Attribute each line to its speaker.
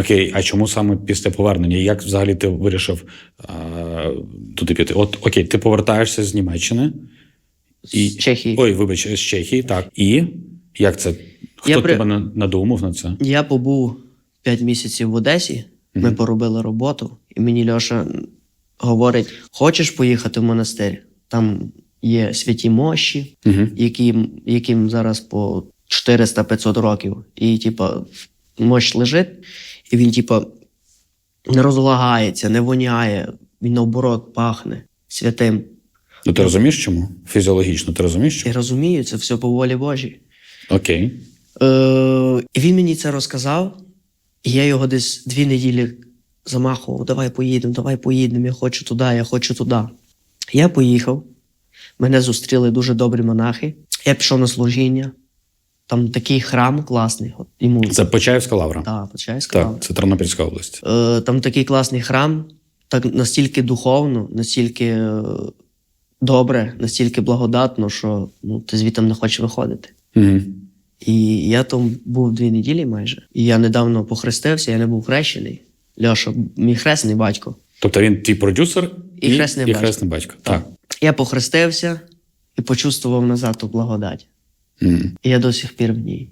Speaker 1: Окей, а чому саме після повернення? Як взагалі ти вирішив а, туди піти? От окей, ти повертаєшся з Німеччини і
Speaker 2: З Чехії.
Speaker 1: Ой, вибач, з Чехії, так. І як це? Хто
Speaker 2: Я
Speaker 1: тебе на- надумав на це?
Speaker 2: Я побув 5 місяців в Одесі, ми поробили роботу, і мені Льоша говорить: хочеш поїхати в монастир? Там є святі мощі,
Speaker 1: Угу.
Speaker 2: яким, яким зараз по 400-500 років. І, типа, мощ лежить, і він, типа, не розлагається, не воняє, він наоборот пахне святим.
Speaker 1: Ну ти розумієш чому? Фізіологічно, ти розумієш
Speaker 2: Я розумію, це все по волі Божій.
Speaker 1: Окей.
Speaker 2: Е, і він мені це розказав, і я його десь дві неділі замахував: давай поїдемо, давай поїдемо, я хочу туди, я хочу туди. Я поїхав, мене зустріли дуже добрі монахи. Я пішов на служіння. Там такий храм класний. От йому
Speaker 1: Це Почаївська лавра.
Speaker 2: та, Почаївська лавра.
Speaker 1: Це Тернопільська область.
Speaker 2: Е, там такий класний храм, так настільки духовно, настільки е, добре, настільки благодатно, що ну, ти звідти не хочеш виходити.
Speaker 1: Угу.
Speaker 2: І я там був дві неділі майже. І я недавно похрестився, я не був хрещений. Льоша, мій хресний батько.
Speaker 1: Тобто він твій продюсер
Speaker 2: І хресний
Speaker 1: і
Speaker 2: батько.
Speaker 1: хресний батько. Так.
Speaker 2: Я похрестився і почувствував назад ту благодать. І я до сих пір в ній.